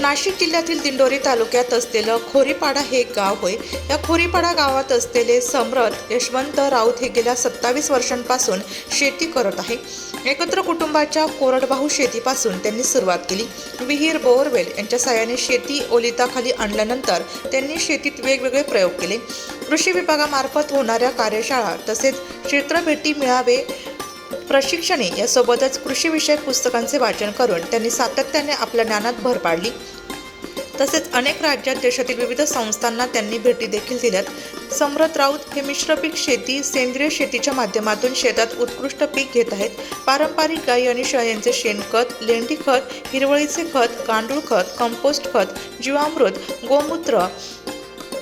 नाशिक जिल्ह्यातील दिंडोरी तालुक्यात असलेलं खोरीपाडा हे एक गाव होय. या खोरीपाडा गावात असलेले सम्राट यशवंत राऊत हे गेल्या सत्तावीस वर्षांपासून शेती करत आहे. एकत्र कुटुंबाच्या कोरडवाहू शेतीपासून त्यांनी सुरुवात केली. विहीर बोअरवेल यांच्या सहाय्याने शेती ओलिताखाली आणल्यानंतर त्यांनी शेतीत वेगवेगळे प्रयोग केले. कृषी विभागामार्फत होणाऱ्या कार्यशाळा तसेच क्षेत्रभेटी मिळावे प्रशिक्षणे यासोबतच कृषीविषयक पुस्तकांचे वाचन करून त्यांनी सातत्याने आपल्या ज्ञानात भर पाडली. तसेच अनेक राज्यात देशातील विविध संस्थांना त्यांनी भेटी देखील दिल्यात. सम्रत राऊत हे मिश्र पीक शेती सेंद्रिय शेतीच्या माध्यमातून शेतात उत्कृष्ट पीक घेत आहेत. पारंपरिक गाई आणि शेळ्यांचे शेणखत लेंडी खत हिरवळीचे खत गांडूळ खत कंपोस्ट खत जीवामृत गोमूत्र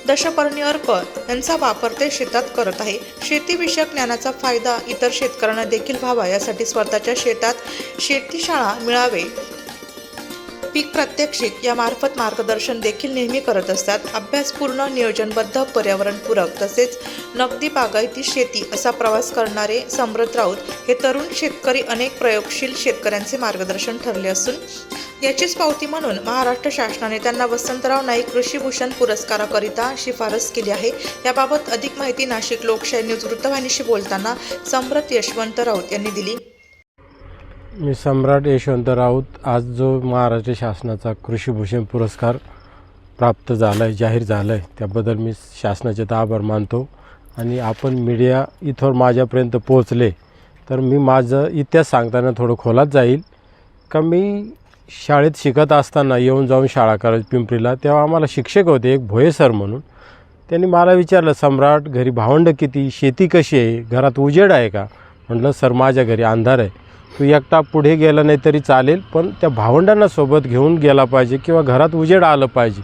दशपर्णीअर्कळ यांचा वापर ते शेतात करत आहे. शेतीविषयक ज्ञानाचा फायदा इतर शेतकऱ्यांना देखील व्हावा यासाठी स्वतःच्या शेतात शेतीशाळा मिळावे. पीक प्रात्यक्षिक यामार्फत मार्गदर्शन देखील नेहमी करत असतात. अभ्यासपूर्ण नियोजनबद्ध पर्यावरणपूरक तसेच नगदी बागायती शेती असा प्रवास करणारे समृद्ध राऊत हे तरुण शेतकरी अनेक प्रयोगशील शेतकऱ्यांचे मार्गदर्शन ठरले असून याचीच पावती म्हणून महाराष्ट्र शासनाने त्यांना वसंतराव नाईक कृषीभूषण पुरस्काराकरिता शिफारस केली आहे. याबाबत अधिक माहिती नाशिक लोकशाही न्यूज वृत्तवाहिनीशी बोलताना सम्रत यशवंत राऊत यांनी दिली. मी सम्राट यशवंत राऊत आज जो महाराष्ट्र शासनाचा कृषीभूषण पुरस्कार प्राप्त झाला आहे जाहीर झाला आहे त्याबद्दल मी शासनाचे तर आभार मानतो. आणि आपण मीडिया इथवर माझ्यापर्यंत पोहोचले तर मी माझं इतिहास सांगताना थोडं खोलात जाईल. का मी शाळेत शिकत असताना येऊन जाऊन शाळा करायची पिंपरीला तेव्हा आम्हाला शिक्षक होते एक भोये सर म्हणून. त्यांनी मला विचारलं सम्राट घरी भावंड किती? शेती कशी आहे? घरात उजेड आहे का? म्हटलं सर माझ्या घरी अंधार आहे. तू एकटा पुढे गेला नाही तरी चालेल पण त्या भावंडांना सोबत घेऊन गेला पाहिजे किंवा घरात उजेड आलं पाहिजे.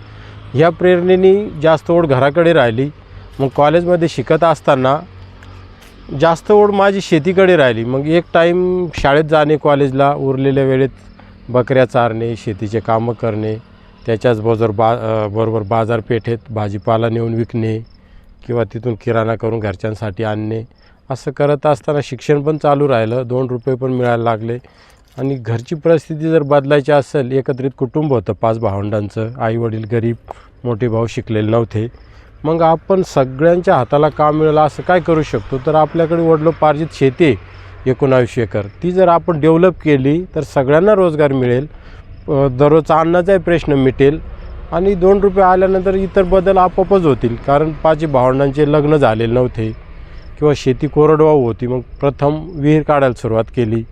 ह्या प्रेरणेने जास्त ओढ घराकडे राहिली. मग कॉलेजमध्ये शिकत असताना जास्त ओढ माझी शेतीकडे राहिली. मग एक टाईम शाळेत जाणे कॉलेजला उरलेल्या वेळेत बकऱ्या चारणे शेतीचे कामं करणे त्याच्याच बरोबर बा बरोबर बाजारपेठेत भाजीपाला नेऊन विकणे किंवा तिथून किराणा करून घरच्यांसाठी आणणे. असं करत असताना शिक्षण पण चालू राहिलं दोन रुपये पण मिळायला लागले. आणि घरची परिस्थिती जर बदलायची असेल एकत्रित कुटुंब होतं पाच भावंडांचं आईवडील गरीब मोठे भाऊ शिकलेले नव्हते. मग आपण सगळ्यांच्या हाताला काम मिळालं असं काय करू शकतो? तर आपल्याकडे वडलोपार्जित शेती एकोणावीसशे एकोणावीस एकर. ती जर आपण डेव्हलप केली तर सगळ्यांना रोजगार मिळेल. दररोजचा अन्नाचाही प्रश्न मिटेल. आणि दोन रुपये आल्यानंतर इतर बदल आपोआपच होतील. कारण पाच भावंडांचे लग्न झालेले नव्हते. किंवा शेती कोरडवाहू होती. मग प्रथम विहीर काढायला सुरुवात केली.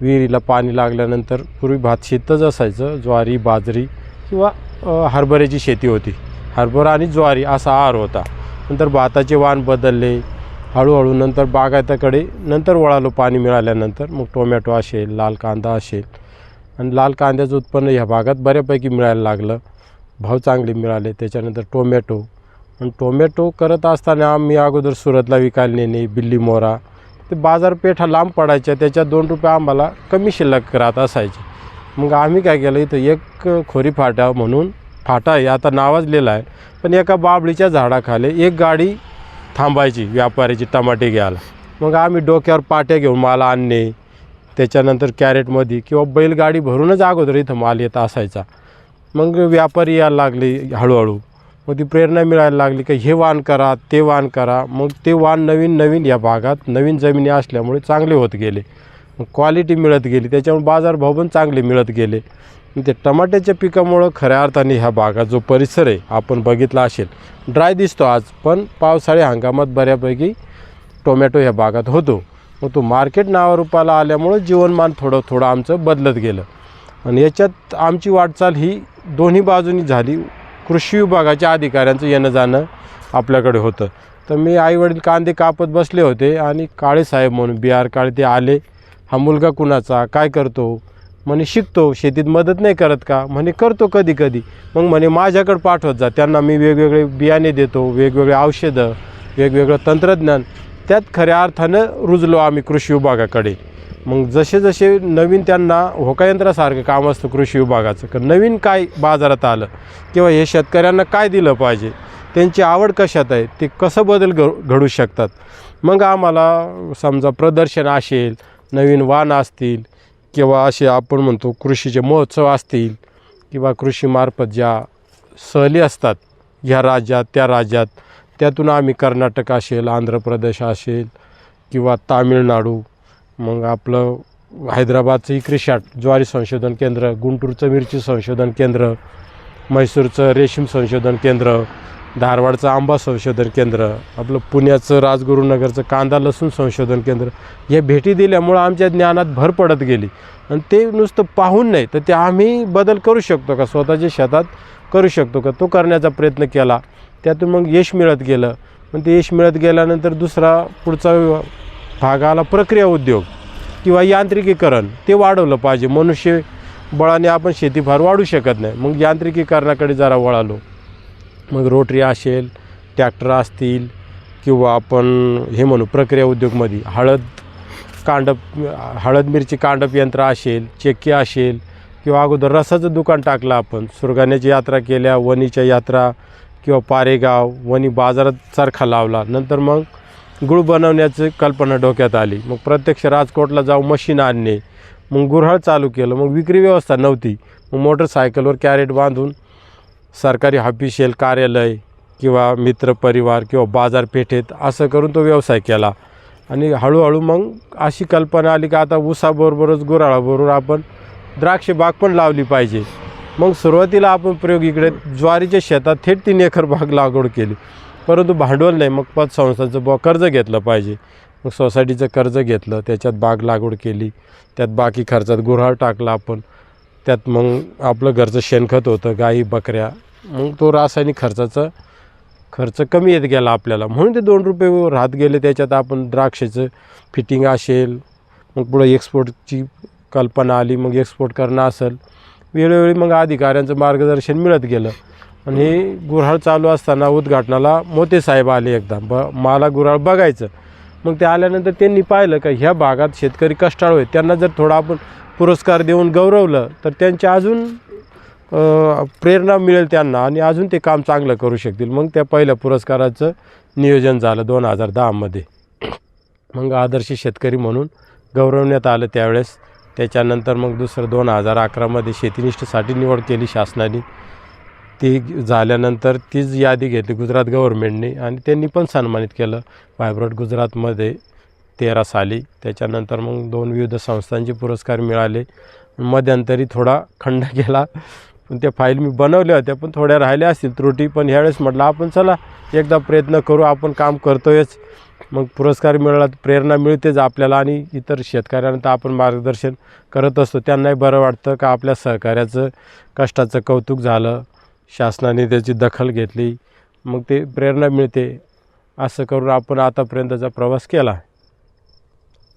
विहिरीला पाणी लागल्यानंतर पूर्वी भात शेतच असायचं. ज्वारी बाजरी किंवा हरभऱ्याची शेती होती. हरभरा आणि ज्वारी असा आहार होता. नंतर भाताचे वाण बदलले. हळूहळू नंतर बागायताकडे नंतर वळालो पाणी मिळाल्यानंतर. मग टोमॅटो असेल लाल कांदा असेल. आणि लाल कांद्याचं उत्पन्न ह्या भागात बऱ्यापैकी मिळायला लागलं. भाव चांगले मिळाले. त्याच्यानंतर टोमॅटो. आणि टोमॅटो करत असताना आम्ही अगोदर सुरतला विकायला नेणे बिल्ली मोरा. ते बाजारपेठा लांब पडायच्या त्याच्यात दोन रुपये आम्हाला कमी शिल्लक राहत असायचे. मग आम्ही काय केलं इथं एक खोरी फाटा म्हणून फाटा आहे आता नावाजलेला लिहिलं आहे. पण एका बाबळीच्या झाडाखाली एक गाडी थांबायची व्यापाऱ्याची टमाटे घ्यायला. मग आम्ही डोक्यावर पाट्या घेऊन माल आणणे त्याच्यानंतर कॅरेटमध्ये किंवा बैलगाडी भरूनच अगोदर इथं माल येत असायचा. मग व्यापारी यायला लागले हळूहळू. मग ती प्रेरणा मिळायला लागली की हे वाण करा ते वाण करा. मग ते वाण नवीन नवीन या भागात नवीन जमिनी असल्यामुळे चांगले होत गेले. मग क्वालिटी मिळत गेली त्याच्यामुळे बाजारभाव पण चांगले मिळत गेले. ते टमाट्याच्या पिकामुळं खऱ्या अर्थाने ह्या भागात जो परिसर आहे आपण बघितला असेल ड्राय दिसतो आज पण पावसाळी हंगामात बऱ्यापैकी टोमॅटो ह्या भागात होतो. मग तो मार्केट नावारूपाला आल्यामुळं जीवनमान थोडं थोडं आमचं बदलत गेलं. आणि याच्यात आमची वाटचाल ही दोन्ही बाजूनी झाली. कृषी विभागाच्या अधिकाऱ्यांचं येणं जाणं आपल्याकडे होतं. तर मी आईवडील कांदे कापत बसले होते आणि काळेसाहेब म्हणून बी आर काळे ते आले. हा मुलगा कुणाचा? काय करतो? म्हणे शिकतो शेतीत मदत नाही करत का? म्हणे करतो कधी कधी मग म्हणे माझ्याकडे पाठवत जा त्यांना मी वेगवेगळे बियाणे देतो वेगवेगळे औषधं वेगवेगळं तंत्रज्ञान. त्यात खऱ्या अर्थानं रुजलो आम्ही कृषी विभागाकडे. मग जसे जसे नवीन त्यांना होकायंत्रासारखं काम असतं कृषी विभागाचं का नवीन काय बाजारात आलं किंवा हे शेतकऱ्यांना काय दिलं पाहिजे त्यांची आवड कशात आहे ते कसं बदल घ घडू शकतात? मग आम्हाला समजा प्रदर्शन असेल नवीन वाण असतील किंवा असे आपण म्हणतो कृषीचे महोत्सव असतील किंवा कृषीमार्फत ज्या सहली असतात ह्या राज्यात त्या राज्यात त्यातून आम्ही कर्नाटक असेल आंध्र प्रदेश असेल किंवा तामिळनाडू मग आपलं हैदराबादचं इक्रिशाट ज्वारी संशोधन केंद्र गुंटूरचं मिरची संशोधन केंद्र म्हैसूरचं रेशीम संशोधन केंद्र धारवाडचं आंबा संशोधन केंद्र आपलं पुण्याचं राजगुरुनगरचं कांदा लसूण संशोधन केंद्र हे भेटी दिल्यामुळं आमच्या ज्ञानात भर पडत गेली. आणि ते नुसतं पाहून नाही तर ते आम्ही बदल करू शकतो का? स्वतःच्या शेतात करू शकतो का? तो करण्याचा प्रयत्न केला. त्यातून मग यश मिळत गेलं. पण ते यश मिळत गेल्यानंतर दुसरा पुढचा भाग आला प्रक्रिया उद्योग किंवा यांत्रिकीकरण ते वाढवलं पाहिजे. मनुष्य बळाने आपण शेती फार वाढू शकत नाही. मग यांत्रिकीकरणाकडे जरा वळालो. मग रोटरी असेल टॅक्टर असतील किंवा आपण हे म्हणू प्रक्रिया उद्योगमध्ये हळद कांडप हळद मिरची कांडप यंत्र असेल चेक्की असेल किंवा अगोदर रसाचं दुकान टाकलं आपण सुरगाण्याची यात्रा केल्या वणीच्या यात्रा किंवा पारेगाव वणी बाजारात चरखा लावला. नंतर मग गुळ बनवण्याची कल्पना डोक्यात आली. मग प्रत्यक्ष राजकोटला जाऊन मशीन आणणे. मग गुऱ्हाळ चालू केलं. मग विक्री व्यवस्था नव्हती. मग मोटरसायकलवर कॅरेट बांधून सरकारी ऑफिशियल कार्यालय किंवा मित्रपरिवार किंवा बाजारपेठेत असं करून तो व्यवसाय केला. आणि हळूहळू मग अशी कल्पना आली की आता ऊसाबरोबरच गुराळाबरोबर आपण द्राक्ष बाग पण लावली पाहिजे. मग सुरुवातीला आपण प्रयोग इकडे ज्वारीच्या शेतात थेट तीन एकर बाग लागवड केली. परंतु भांडवल नाही मग पतसंस्थांचं ब कर्ज घेतलं पाहिजे. मग सोसायटीचं कर्ज घेतलं त्याच्यात बाग लागवड केली. त्यात बाकी खर्चात गुऱ्हाळ टाकला आपण. त्यात मग आपलं घरचं शेणखत होतं गाई बकऱ्या. मग तो रासायनिक खर्चाचा खर्च कमी येत गेला आपल्याला. म्हणून ते दोन रुपये राहत गेले. त्याच्यात आपण द्राक्षाचं फिटिंग असेल मग पुढं एक्सपोर्टची कल्पना आली मग एक्सपोर्ट करणं असेल. वेळोवेळी मग अधिकाऱ्यांचं मार्गदर्शन मिळत गेलं. आणि हे गुऱ्हाळ चालू असताना उद्घाटनाला मोते साहेब आले एकदा. ब मला गुऱ्हाळ बघायचं. मग ते आल्यानंतर त्यांनी पाहिलं का ह्या भागात शेतकरी कष्टाळू आहेत. त्यांना जर थोडा आपण पुरस्कार देऊन गौरवलं तर त्यांच्या अजून प्रेरणा मिळेल त्यांना आणि अजून ते काम चांगलं करू शकतील. मग त्या पहिल्या पुरस्काराचं नियोजन झालं दोन हजार दहामध्ये. मग आदर्श शेतकरी म्हणून गौरवण्यात आलं त्यावेळेस. त्याच्यानंतर मग दुसरं दोन हजार अकरामध्ये शेतीनिष्ठसाठी निवड केली शासनाने. ती झाल्यानंतर तीच यादी घेतली गुजरात गव्हर्मेंटने आणि त्यांनी पण सन्मानित केलं. व्हायब्रंट गुजरातमध्ये तेरा साली. त्याच्यानंतर मग दोन विविध संस्थांचे पुरस्कार मिळाले. मध्यंतरी थोडा खंड गेला पण त्या फाईल मी बनवल्या होत्या पण थोड्या राहिल्या असतील त्रुटी. पण ह्यावेळेस म्हटलं आपण चला एकदा प्रयत्न करू आपण काम करतोयच. मग पुरस्कार मिळाला तर प्रेरणा मिळतेच आपल्याला आणि इतर शेतकऱ्यांना तर आपण मार्गदर्शन करत असतो. त्यांनाही बरं वाटतं का आपल्या सहकार्याचं कष्टाचं कौतुक झालं. शासनाने त्याची दखल घेतली. मग ते प्रेरणा मिळते. असं करून आपण आतापर्यंतचा प्रवास केला.